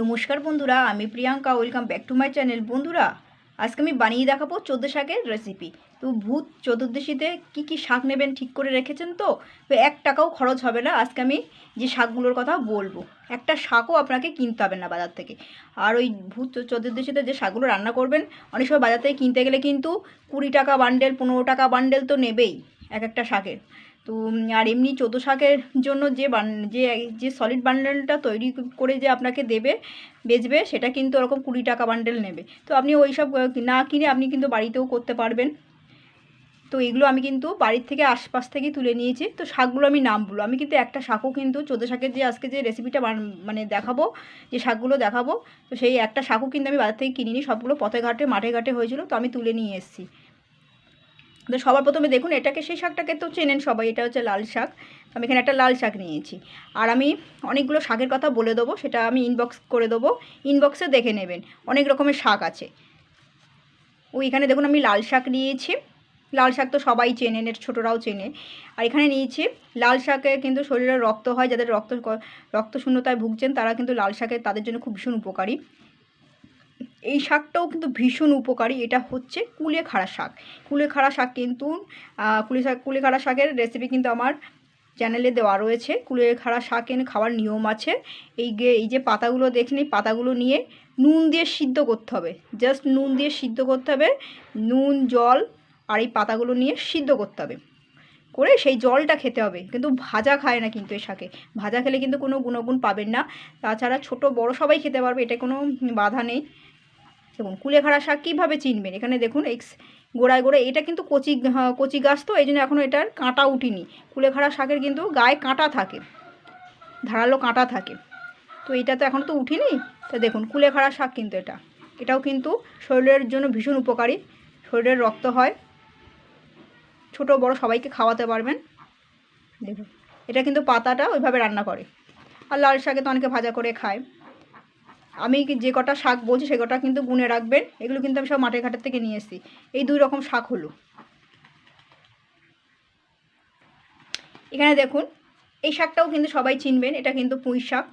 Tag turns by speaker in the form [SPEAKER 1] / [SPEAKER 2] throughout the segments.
[SPEAKER 1] নমস্কার বন্ধুরা, আমি Priyanka welcome back to my channel বন্ধুরা, আজকে আমি বানিয়ে দেখাবো চোদ্দ শাকের রেসিপি তো ভূত চতুর্দশীতে কি কি শাক নেবেন ঠিক করে রেখেছেন তো? তো এক টাকাও খরচ হবে না, আজকে আমি যে শাকগুলোর কথা বলব। একটা শাকও আপনাকে কিনতে হবে না বাজার থেকে। আর ওই ভূত চতুর্দশীতে যে শাকগুলো রান্না করবেন, অনেক সময় বাজার থেকে কিনতে গেলে কিন্তু কুড়ি টাকা বান্ডেল পনেরো টাকা বান্ডেল তো নেবেই, এক একটা শাকের। তো আর এমনি চোদ্দ শাকের জন্য যে বান, যে যে সলিড বান্ডেলটা তৈরি করে যে আপনাকে দেবে, বেচবে, সেটা কিন্তু ওরকম কুড়ি টাকা বান্ডেল নেবে। তো আপনি ওই সব না কিনে আপনি কিন্তু বাড়িতেও করতে পারবেন। তো এগুলো আমি কিন্তু বাড়ির থেকে আশপাশ থেকেই তুলে নিয়েছি। তো শাকগুলো আমি নাম বলব আমি কিন্তু একটা শাকও কিন্তু চোদ্দ শাকের যে, আজকে যে রেসিপিটা মানে দেখাবো, যে শাকগুলো দেখাবো, তো সেই একটা শাকও কিন্তু আমি বাজার থেকে কিনিনি। সবগুলো পথে ঘাটে, মাঠে ঘাটে হয়েছিল, তো আমি তুলে নিয়ে এসেছি। তো সবার প্রথমে দেখুন, এটাকে সেই শাকটাকে তো চেনেন সবাই, এটা হচ্ছে লাল শাক। আমি এখানে একটা লাল শাক নিয়েছি। আর আমি অনেকগুলো শাকের কথা বলে দেবো, সেটা আমি ইনবক্স করে দেবো। ইনবক্সে দেখে নেবেন, অনেক রকমের শাক আছে। ওই এখানে দেখুন, আমি লাল শাক নিয়েছি। লাল শাক তো সবাই চেনেন, এর ছোটরাও চেনে। আর এখানে নিয়েছি, লাল শাকে কিন্তু শরীরে রক্ত হয়, যাদের রক্ত রক্ত শূন্যতায় ভুগছেন, তারা কিন্তু লাল শাকে তাদের জন্য খুব ভীষণ উপকারী। এই শাকটাও কিন্তু ভীষণ উপকারী। এটা হচ্ছে কুলেখাড়া শাক। কুলেখাড়া শাক কিন্তু কুলে শাক কুলেখাড়া শাকের রেসিপি কিন্তু আমার চ্যানেলে দেওয়া রয়েছে। কুলেখাড়া শাক এনে খাওয়ার নিয়ম আছে। এই গে, এই যে পাতাগুলো দেখছেন, এই পাতাগুলো নিয়ে নুন দিয়ে সিদ্ধ করতে হবে। জাস্ট নুন দিয়ে সিদ্ধ করতে হবে। নুন, জল আর এই পাতাগুলো নিয়ে সিদ্ধ করতে হবে। করে সেই জলটা খেতে হবে। কিন্তু ভাজা খায় না কিন্তু এই শাকে। ভাজা খেলে কিন্তু কোনো গুণগুণ পাবেন না। তাছাড়া ছোট বড় সবাই খেতে পারবে, এটা কোনো বাধা নেই। দেখুন কুলেখাড়া শাক কীভাবে চিনবেন? এখানে দেখুন এক্স গোড়ায় গোড়ায় এটা কিন্তু কচি হ্যাঁ, কচি গাছ তো এই জন্য এখনও এটার কাঁটা উঠিনি। কুলেখাড়া শাকের কিন্তু গায়ে কাঁটা থাকে ধারালো কাঁটা থাকে। তো এটা তো এখনও তো উঠিনি। তো দেখুন কুলেখাড়া শাক কিন্তু এটা। এটাও কিন্তু শরীরের জন্য ভীষণ উপকারী। শরীরের রক্ত হয়। ছোট বড় সবাইকে খাওয়াতে পারবেন। দেখুন এটা কিন্তু পাতাটা ওইভাবে রান্না করে। আর লাল শাকে তো অনেকে ভাজা করে খায়। আমি যে কটা শাক বলছি সে কটা কিন্তু গুনে রাখবেন। এগুলো কিন্তু আমি সব মাঠে ঘাটের থেকে নিয়ে এসেছি। এই দুই রকম শাক হলো। এখানে দেখুন, এই শাকটাও কিন্তু সবাই চিনবেন, এটা কিন্তু পুঁই শাক।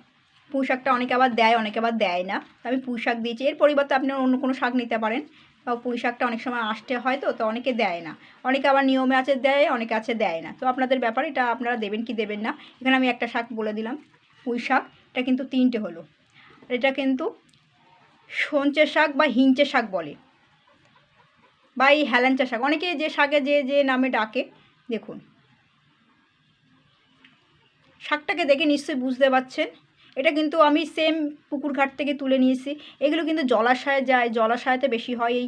[SPEAKER 1] পুঁই শাকটা অনেকে আবার দেয়, অনেকে আবার দেয় না। আমি পুঁই শাক দিয়েছি। এর পরিবর্তে আপনি অন্য কোনো শাক নিতে পারেন। তাও পুঁই শাকটা অনেক সময় আসতে হয় তো তো অনেকে দেয় না। অনেকে আবার নিয়মে আছে দেয়, অনেকে আছে দেয় না। তো আপনাদের ব্যাপার, এটা আপনারা দেবেন কি দেবেন না। এখানে আমি একটা শাক বলে দিলাম, পুঁই শাক। এটা কিন্তু তিনটে হলো। এটা কিন্তু সঞ্চে শাক বা হিঞ্চে শাক বলে। বা এই হেলাঞ্চা শাক। অনেকে যে শাকে যে যে নামে ডাকে, দেখুন। শাকটাকে দেখে নিশ্চয়ই বুঝতে পারছেন। এটা কিন্তু আমি সেম পুকুর ঘাট থেকে তুলে নিয়েছি। এগুলো কিন্তু জলাশয়ে যায়। জলাশয়েতে বেশি হয় এই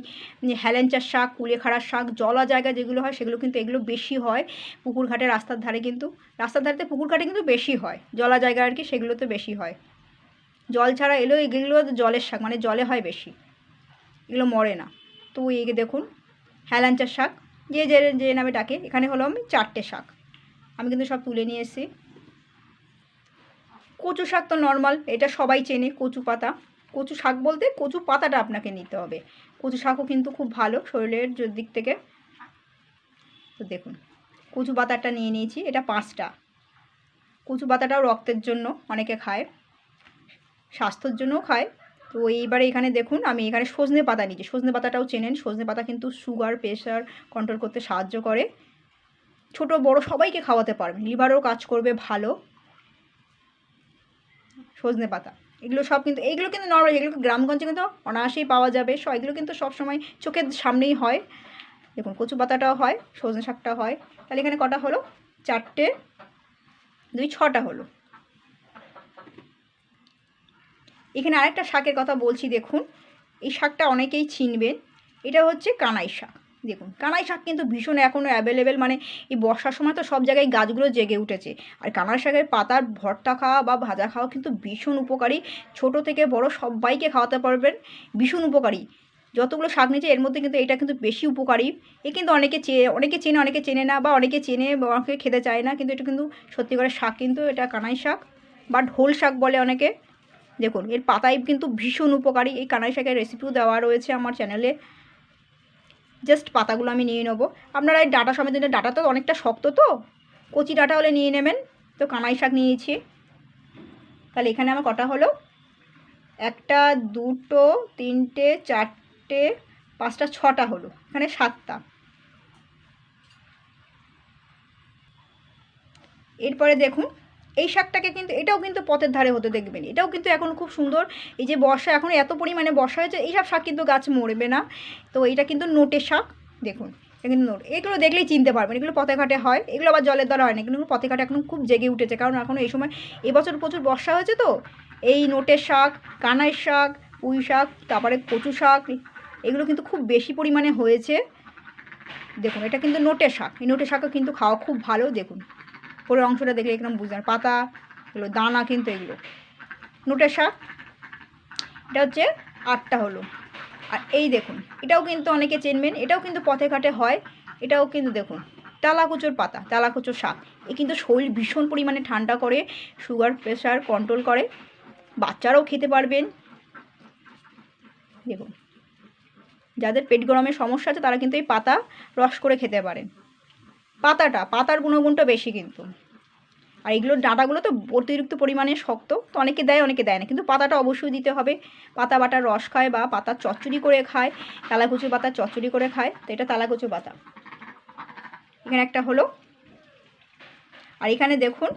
[SPEAKER 1] হেলেঞ্চার শাক কুলেখাড়ার শাক, জলা জায়গা যেগুলো হয়, সেগুলো কিন্তু এগুলো বেশি হয়। পুকুর ঘাটে রাস্তার ধারে কিন্তু, রাস্তার ধারেতে পুকুর ঘাটে কিন্তু বেশি হয়। জলা জায়গা আর কি সেগুলোতে বেশি হয়। জল ছাড়া এলেও এগুলো জলের শাক মানে জলে হয় বেশি। এগুলো মরে না। তো এই দেখুন হেলাঞ্চার শাক, যে যে যে নামে ডাকে, এখানে হলো আমি চারটে শাক। আমি কিন্তু সব তুলে নিয়ে এসেছি। কচু শাক তো নর্মাল এটা সবাই চেনে, কচু পাতা। কচু শাক বলতে কচু পাতাটা আপনাকে নিতে হবে। কচু শাকও কিন্তু খুব ভালো শরীরের দিক থেকে। তো দেখুন, কচু পাতাটা নিয়ে নিয়েছি, এটা পাঁচটা। কচু পাতাটাও রক্তের জন্য অনেকে খায়। স্বাস্থ্যের জন্যও খায়। তো এইবারে এখানে দেখুন, আমি এখানে সজনে পাতা নিয়েছি। সজনে পাতাটাও চেনেন। সজনে পাতা কিন্তু সুগার প্রেশার কন্ট্রোল করতে সাহায্য করে। ছোট, বড় সবাইকে খাওয়াতে পারবেন লিভারও কাজ করবে ভালো। সজনে পাতা। এগুলো সব কিন্তু এইগুলো কিন্তু নর্মাল এগুলো গ্রামগঞ্জে কিন্তু অনায়াসেই পাওয়া যাবে। সব এগুলো কিন্তু সব সময় চোখের সামনেই হয়। দেখুন, কচু পাতাটাও হয়, সজনে শাকটা হয়। তাহলে এখানে কটা হলো? চারটে, দুই, ছটা হলো। এখানে আরেকটা শাকের কথা বলছি, দেখুন। এই শাকটা অনেকেই চিনবেন এটা হচ্ছে কানাই শাক। দেখুন, কানাই শাক কিন্তু ভীষণ এখনও অ্যাভেলেবেল মানে এই বর্ষার সময় তো সব জায়গায় গাছগুলো জেগে উঠেছে। আর কানাই শাকের পাতার ভর্তা খাওয়া বা ভাজা খাওয়া কিন্তু ভীষণ উপকারী। ছোট থেকে বড় সবাইকে খাওয়াতে পারবেন। ভীষণ উপকারী। যতগুলো শাক নিয়েছে, এর মধ্যে কিন্তু এটা কিন্তু বেশি উপকারী। এ কিন্তু অনেকে চে, অনেকে চেনে অনেকে চেনে না, বা অনেকে চেনে বা অনেকে খেতে চায় না, কিন্তু এটা কিন্তু সত্যি করে শাক কিন্তু এটা কানাই শাক, বা ঢোল শাক বলে অনেকে। দেখুন, এর পাতায় কিন্তু ভীষণ উপকারী। এই কানাই শাকের রেসিপিও দেওয়া রয়েছে আমার চ্যানেলে জাস্ট পাতাগুলো আমি নিয়ে নেব। আপনারা এই ডাটা সমেত ডাটা তো অনেকটা শক্ত তো, কচি ডাটা হলে নিয়ে নেবেন। তো কানাই শাক নিয়েছি। তাহলে এখানে আমার কটা হলো? একটা, দুটো, তিনটে, চারটে, পাঁচটা, ছটা হলো। এখানে সাতটা। এরপরে দেখুন এই শাকটাকে কিন্তু, এটাও কিন্তু পথের ধারে হতে দেখবেন এটাও কিন্তু এখন খুব সুন্দর। এই যে বর্ষা, এখন এত পরিমাণে বর্ষা হয়েছে এইসব শাক কিন্তু গাছ মরবে না। তো এইটা কিন্তু নোটের শাক, দেখুন, এটা কিন্তু নোট। এগুলো দেখলেই চিনতে পারবেন, এগুলো পথে ঘাটে হয়, এগুলো আবার জলের দ্বারা হয় না কিন্তু পথে ঘাটে এখন খুব জেগে উঠেছে, কারণ এখন এই সময়, এবছর প্রচুর বর্ষা হয়েছে তো, এই নোটের শাক, কানাইয়ের শাক, পুঁই শাক, তারপরে কচু শাক, এগুলো কিন্তু খুব বেশি পরিমাণে হয়েছে। দেখুন, এটা কিন্তু নোটের শাক, এই নোটের শাকও কিন্তু খাওয়া খুব ভালো, দেখুন। পরের অংশটা দেখলে একদম বুঝলেন পাতা, এগুলো দানা কিন্তু এগুলো। নোটের শাক এটা হচ্ছে আটটা হলো। আর এই দেখুন, এটাও কিন্তু অনেকে চেনবেন, এটাও কিন্তু পথে ঘাটে হয়, এটাও কিন্তু দেখুন। তালাকুচোর পাতা, তালাকুচোর শাক এ কিন্তু শরীর ভীষণ পরিমাণে ঠান্ডা করে, সুগার প্রেশার কন্ট্রোল করে, বাচ্চারাও খেতে পারবেন। দেখুন, যাদের পেট গরমের সমস্যা আছে তারা কিন্তু এই পাতা রস করে খেতে পারেন। পাতাটা, পাতার গুণগুণটা বেশি কিন্তু। আর এগুলোর ডাঁটাগুলো তো অতিরিক্ত পরিমাণে শক্ত, তো অনেকে দেয় অনেকে দেয় না। কিন্তু পাতাটা অবশ্যই দিতে হবে। পাতা বাটার রস খায় বা পাতা চচ্চড়ি করে খায়, তালাকুচু পাতা চচ্চড়ি করে খায়, তো এটা তালাকুচু পাতা। এখানে একটা হলো। আর এখানে দেখুন,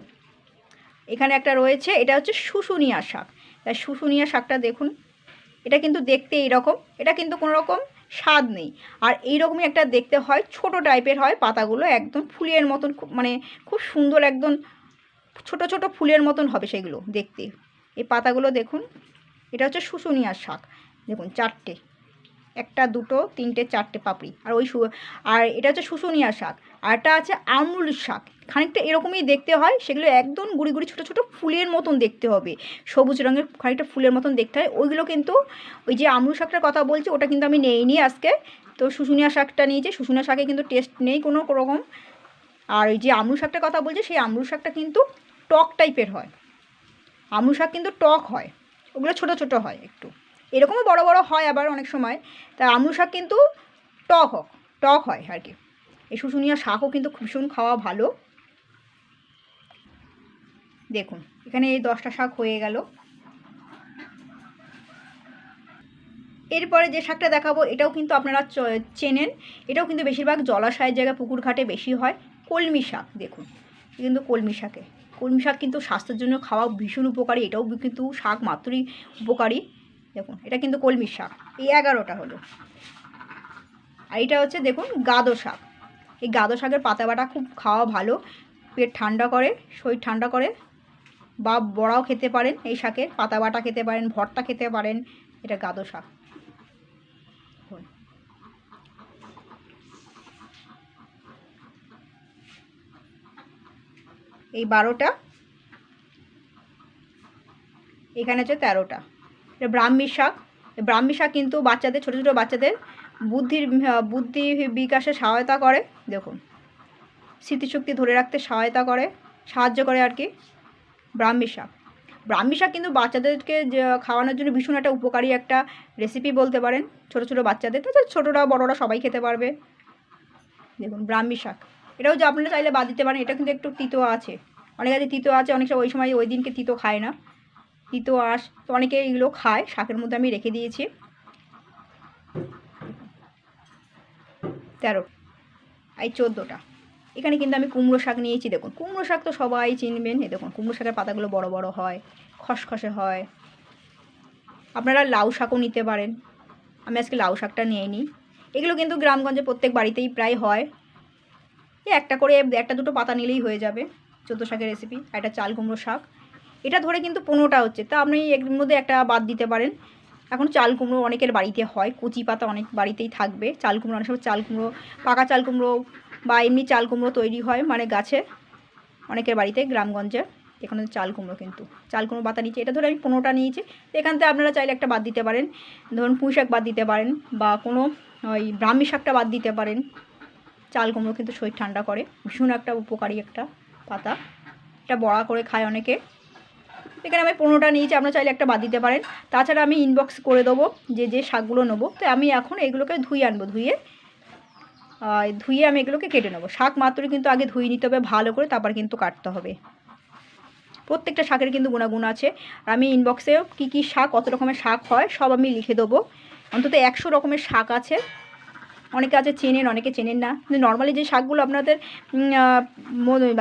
[SPEAKER 1] এখানে একটা রয়েছে, এটা হচ্ছে শুশুনিয়া শাক। তাই শুশুনিয়া শাকটা দেখুন, এটা কিন্তু দেখতে এইরকম, এটা কিন্তু কোনো রকম স্বাদ নেই। আর এইরকমই একটা দেখতে হয়, ছোট টাইপের হয়, পাতাগুলো একদম ফুলের মতন মানে খুব সুন্দর একদম ছোট ছোট ফুলের মতন হবে সেগুলো দেখতে। এই পাতাগুলো দেখুন, এটা হচ্ছে শুশুনিয়ার শাক। দেখুন, চারটে। একটা, দুটো, তিনটে, চারটে পাপড়ি। আর ওই আর এটা হচ্ছে শুশুনিয়া শাক। আর একটা আছে আমুল শাক। খানিকটা এরকমই দেখতে হয়, সেগুলো একদম গুড়ি গুড়ি ছোটো ছোটো ফুলের মতন দেখতে হবে। সবুজ রঙের খানিকটা ফুলের মতন দেখতে হয়। ওইগুলো কিন্তু ওই যে আমুল শাকটার কথা বলছি, ওটা কিন্তু আমি নেইনি আজকে। তো শুশুনিয়া শাকটা নিয়েছি। শুশুনিয়া শাকে কিন্তু টেস্ট নেই কোনো রকম। আর ওই যে আমরু শাকটার কথা বলছি, সেই আমরু শাকটা কিন্তু টক টাইপের হয়। আমরু শাক কিন্তু টক হয়। ওগুলো ছোট ছোট হয় একটু। এরকমও বড় বড় হয় আবার অনেক সময়। তা আমরু শাক কিন্তু টক হোক টক হয় আর কি। এই শুশুনিয়া শাকও কিন্তু ভীষণ খাওয়া ভালো। দেখুন, এখানে এই দশটা শাক হয়ে গেল। এরপরে যে শাকটা দেখাবো, এটাও কিন্তু আপনারা চেনেন। এটাও কিন্তু বেশিরভাগ জলাশয়ের জায়গায় পুকুর ঘাটে বেশি হয়। কলমি শাক, দেখুন। কিন্তু কলমি শাকে। কলমি শাক কিন্তু স্বাস্থ্যের জন্য খাওয়া ভীষণ উপকারী। এটাও কিন্তু শাক মাত্রই উপকারী। দেখুন, এটা কিন্তু কলমি শাক। এই এগারোটা হলো। আর এটা হচ্ছে, দেখুন, গাদো শাক। এই গাদো শাকের পাতা বাটা খুব খাওয়া ভালো। পেট ঠান্ডা করে, শরীর ঠান্ডা করে। বা বড়াও খেতে পারেন এই শাকের পাতা বাটা খেতে পারেন, ভর্তা খেতে পারেন, এটা গাদো শাক। এই বারোটা, এখানে হচ্ছে তেরোটা। ব্রাহ্মী শাক। ব্রাহ্মী শাক কিন্তু বাচ্চাদের, ছোটো ছোটো বাচ্চাদের বুদ্ধির বুদ্ধি বিকাশে সহায়তা করে। দেখুন, স্মৃতিশক্তি ধরে রাখতে সহায়তা করে, সাহায্য করে আর কি ব্রাহ্মী শাক। ব্রাহ্মী শাক কিন্তু বাচ্চাদেরকে খাওয়ানোর জন্য ভীষণ একটা উপকারী একটা রেসিপি বলতে পারেন। ছোটো ছোটো বাচ্চাদের, তো ছোটোরা, বড়োরা সবাই খেতে পারবে। দেখুন, ব্রাহ্মী শাক। এটাও যে আপনারা চাইলে বাদ দিতে পারেন, এটা কিন্তু একটু তিতো আছে। অনেক আছে তিতো আছে, অনেক ওই সময় ওই দিনকে তিতো খায় না। তিতো আঁশ, তো অনেকে এগুলো খায়, শাকের মধ্যে আমি রেখে দিয়েছি। তেরো। এই চোদ্দোটা। এখানে কিন্তু আমি কুমড়ো শাক নিয়েছি, দেখুন। কুমড়ো শাক তো সবাই চিনবেন, এই দেখুন, কুমড়ো শাকের পাতাগুলো বড় বড় হয়, খসখসে হয়। আপনারা লাউ শাকও নিতে পারেন। আমি আজকে লাউ শাকটা নিয়ে নিই এগুলো কিন্তু গ্রামগঞ্জে প্রত্যেক বাড়িতেই প্রায় হয়। একটা করে, একটা দুটো পাতা নিলেই হয়ে যাবে, চোদ্দ শাকের রেসিপি একটা চাল কুমড়ো শাক। এটা ধরে কিন্তু পনেরোটা হচ্ছে। তা আপনি এর মধ্যে একটা বাদ দিতে পারেন। এখন চাল কুমড়ো অনেকের বাড়িতে হয়, কচি পাতা অনেক বাড়িতেই থাকবে। চাল কুমড়ো, অনেক সময় চাল কুমড়ো, পাকা চাল কুমড়ো বা এমনি চাল কুমড়ো তৈরি হয় মানে গাছে অনেকের বাড়িতে গ্রামগঞ্জে। এখানে চাল কুমড়ো কিন্তু। চাল কুমড়ো পাতা নিচে, এটা ধরে আমি পনেরোটা নিয়েছি। তো এখান থেকে আপনারা চাইলে একটা বাদ দিতে পারেন। ধরুন পুঁই শাক বাদ দিতে পারেন বা কোনো ওই ব্রাহ্মী শাকটা বাদ দিতে পারেন। চাল কুমড়ো কিন্তু শরীর ঠান্ডা করে। ভীষণ একটা উপকারী একটা পাতা। এটা বড়া করে খায় অনেকে। এখানে আমি পনেরোটা নিয়েছি, আপনারা চাইলে একটা বাদ দিতে পারেন। তাছাড়া আমি ইনবক্স করে দেবো, যে যে শাকগুলো নেব। তো আমি এখন এগুলোকে ধুয়ে আনব, ধুয়ে। ধুয়ে আমি এগুলোকে কেটে নেব। শাক মাত্রই কিন্তু আগে ধুয়ে নিতে হবে, ভালো করে তারপর কিন্তু কাটতে হবে। প্রত্যেকটা শাকের কিন্তু গুণাগুণ আছে। আর আমি ইনবক্সেও কী কী শাক, কত রকমের শাক হয়, সব আমি লিখে দেবো। অন্তত একশো রকমের শাক আছে। অনেকে আছে চেনেন, অনেকে চেনেন না। কিন্তু নর্মালি যে শাকগুলো আপনাদের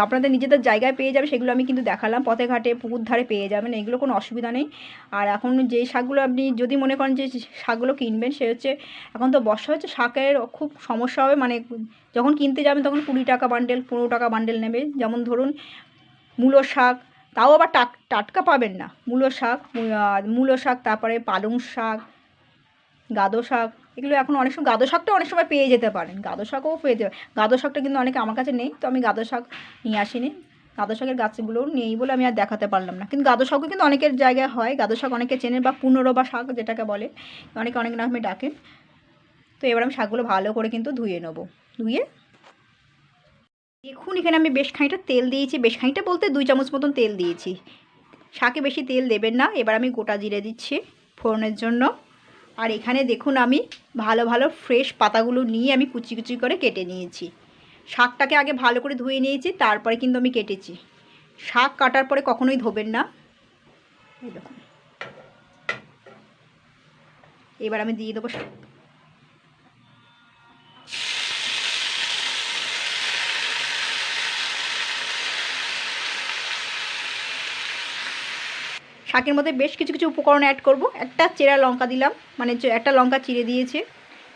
[SPEAKER 1] আপনাদের নিজেদের জায়গায় পেয়ে যাবে সেগুলো আমি কিন্তু দেখালাম। পথে ঘাটে, পুকুর ধারে পেয়ে যাবেন, এগুলো কোনো অসুবিধা নেই। আর এখন যে শাকগুলো আপনি যদি মনে করেন যে শাকগুলো কিনবেন, সে হচ্ছে, এখন তো বর্ষা হচ্ছে, শাকের খুব সমস্যা হবে। মানে যখন কিনতে যাবেন তখন কুড়ি টাকা বান্ডেল পনেরো টাকা বান্ডেল নেবে। যেমন ধরুন, মূলো শাক, তাও আবার টাক, টাটকা পাবেন না। মূলো শাক মূলো শাক, তারপরে পালং শাক, গাদো শাক এগুলো এখন অনেক সময় গাদো শাকটা অনেক সময় পেয়ে যেতে পারেন। গাদো শাকও পেয়ে যাবে। গাদো শাকটা কিন্তু অনেকে আমার কাছে নেই, তো আমি গাদো শাক নিয়ে আসিনি। গাদো শাকের গাছগুলোও নেই বলে আমি আর দেখাতে পারলাম না। কিন্তু গাদো শাকও কিন্তু অনেকের জায়গায় হয়। গাদো শাক অনেকে চেনেন বা পুনরো বা শাক যেটাকে বলে, অনেকে অনেক নামে ডাকেন। তো এবার আমি শাকগুলো ভালো করে কিন্তু ধুয়ে নেব। ধুয়ে দেখুন, এখানে আমি বেশ খানিকটা তেল দিয়েছি। বেশ খানিকটা বলতে দুই চামচ মতন তেল দিয়েছি। শাকে বেশি তেল দেবেন না। এবার আমি গোটা জিরে দিচ্ছি ফোড়নের জন্য। আর এখানে দেখুন আমি ভালো ভালো ফ্রেশ পাতাগুলো নিয়ে আমি কুচি কুচি করে কেটে নিয়েছি। শাকটাকে আগে ভালো করে ধুয়ে নিয়েছি, তারপরে কিন্তু আমি কেটেছি। শাক কাটার পরে কখনোই ধোবেন না। এই দেখুন। এবার আমি দিয়ে দেবো শাকের মধ্যে বেশ কিছু কিছু উপকরণ অ্যাড করব। একটা চেরা লঙ্কা দিলাম মানে একটা লঙ্কা চিড়ে দিয়েছে।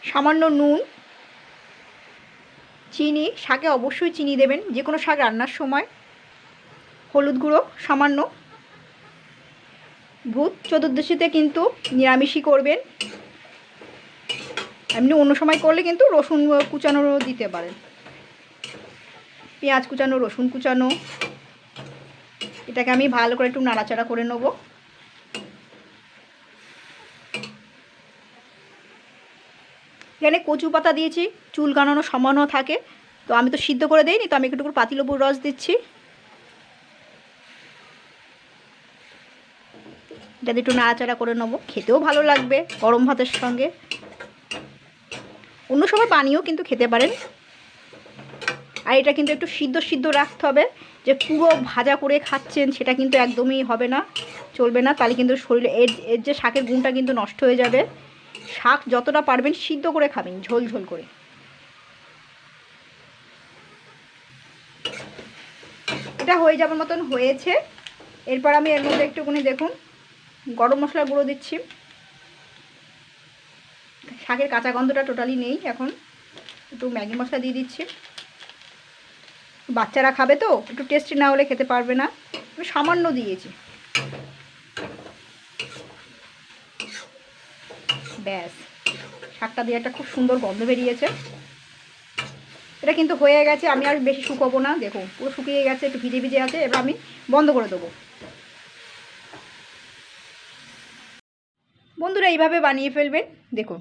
[SPEAKER 1] সামান্য নুন, চিনি, শাকে অবশ্যই চিনি দেবেন, যে কোনো শাক রান্নার সময়। হলুদ গুঁড়ো, সামান্য। ভূত চতুর্দশীতে কিন্তু নিরামিষই করবেন। এমনি অন্য সময় করলে কিন্তু রসুন কুচানোরও দিতে পারেন। পেঁয়াজ কুচানো, রসুন কুচানো। এটাকে আমি ভালো করে একটু নাড়াচাড়া করে নেব। এখানে কচু পাতা দিয়েছি, চুল কানানো সমানও থাকে। তো আমি তো সিদ্ধ করে দিইনি, তো আমি একটু পাতিলেবুর রস দিচ্ছি। এটা একটু নাড়াচাড়া করে নেব, খেতেও ভালো লাগবে গরম ভাতের সঙ্গে। অন্য সময় পানিও কিন্তু খেতে পারেন। আর এটা কিন্তু একটু সিদ্ধ সিদ্ধ রাখতে হবে। যে পুরো ভাজা করে খাচ্ছেন সেটা কিন্তু একদমই হবে না, চলবে না। তাহলে কিন্তু শরীরে এর এর যে শাকের গুণটা কিন্তু নষ্ট হয়ে যাবে। শাক যতটা পারবেন সিদ্ধ করে খাবেন, ঝোল ঝোল করে। এটা হয়ে যাবার মতন হয়েছে। এরপর আমি এর মধ্যে একটুখানি দেখুন, গরম মশলা গুঁড়ো দিচ্ছি। শাকের কাঁচা গন্ধটা টোটালি নেই এখন। একটু ম্যাগি মশলা দিয়ে দিচ্ছি। বাচ্চারা খাবে তো, একটু টেস্টি না হলে খেতে পারবে না। আমি সামান্য দিয়েছি। ব্যাস। শাকটা দিয়ে একটা খুব সুন্দর গন্ধ বেরিয়েছে। এটা কিন্তু হয়ে গেছে, আমি আর বেশি শুকোবো না। দেখো, পুরো শুকিয়ে গেছে, একটু ভিজে ভিজে আছে, এবার আমি বন্ধ করে দেবো। বন্ধুরা, এইভাবে বানিয়ে ফেলবেন। দেখুন